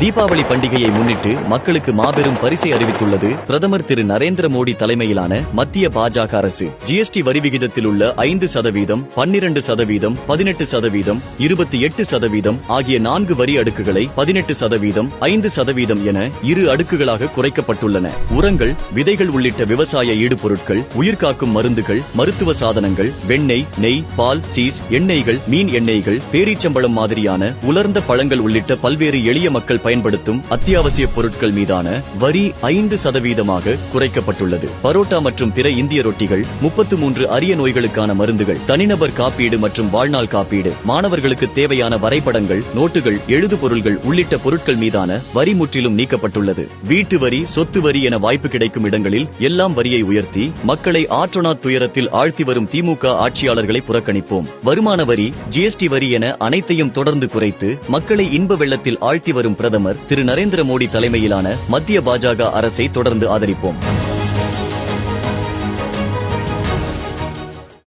தீபாவளி பண்டிகையை முன்னிட்டு மக்களுக்கு மாபெரும் பரிசை அறிவித்துள்ளது பிரதமர் திரு நரேந்திர மோடி தலைமையிலான மத்திய பாஜக அரசு. ஜிஎஸ்டி வரி விகிதத்தில் உள்ள ஐந்து சதவீதம் பன்னிரண்டு சதவீதம் பதினெட்டு சதவீதம் இருபத்தி எட்டு சதவீதம் ஆகிய நான்கு வரி அடுக்குகளை பதினெட்டு சதவீதம் ஐந்து சதவீதம் என இரு அடுக்குகளாக குறைக்கப்பட்டுள்ளன. உரங்கள் விதைகள் உள்ளிட்ட விவசாய ஈடுபொருட்கள் உயிர்காக்கும் மருந்துகள் மருத்துவ சாதனங்கள் வெண்ணெய் நெய் பால் சீஸ் எண்ணெய்கள் மீன் எண்ணெய்கள் பேரீச்சம்பழம் மாதிரியான உலர்ந்த பழங்கள் உள்ளிட்ட பல்வேறு எளிய மக்கள் பயன்படுத்தும் அத்தியாவசிய பொருட்கள் மீதான வரி ஐந்து சதவீதமாக குறைக்கப்பட்டுள்ளது. பரோட்டா மற்றும் பிற இந்திய ரொட்டிகள் முப்பத்து மூன்று அரிய நோய்களுக்கான மருந்துகள் தனிநபர் காப்பீடு மற்றும் வாழ்நாள் காப்பீடு மாணவர்களுக்கு தேவையான வரைபடங்கள் நோட்டுகள் எழுது பொருள்கள் உள்ளிட்ட பொருட்கள் மீதான வரி முற்றிலும் நீக்கப்பட்டுள்ளது. வீட்டு வரி சொத்து வரி என வாய்ப்பு கிடைக்கும் இடங்களில் எல்லாம் வரியை உயர்த்தி மக்களை ஆற்றொணா துயரத்தில் ஆழ்த்தி வரும் திமுக ஆட்சியாளர்களை புறக்கணிப்போம். வருமான வரி ஜிஎஸ்டி வரி என அனைத்தையும் தொடர்ந்து குறைத்து மக்களை இன்ப வெள்ளத்தில் ஆழ்த்தி வரும் பிரதமர் பிரதமர் திரு நரேந்திர மோடி தலைமையிலான மத்திய பாஜக அரசை தொடர்ந்து ஆதரிப்போம்.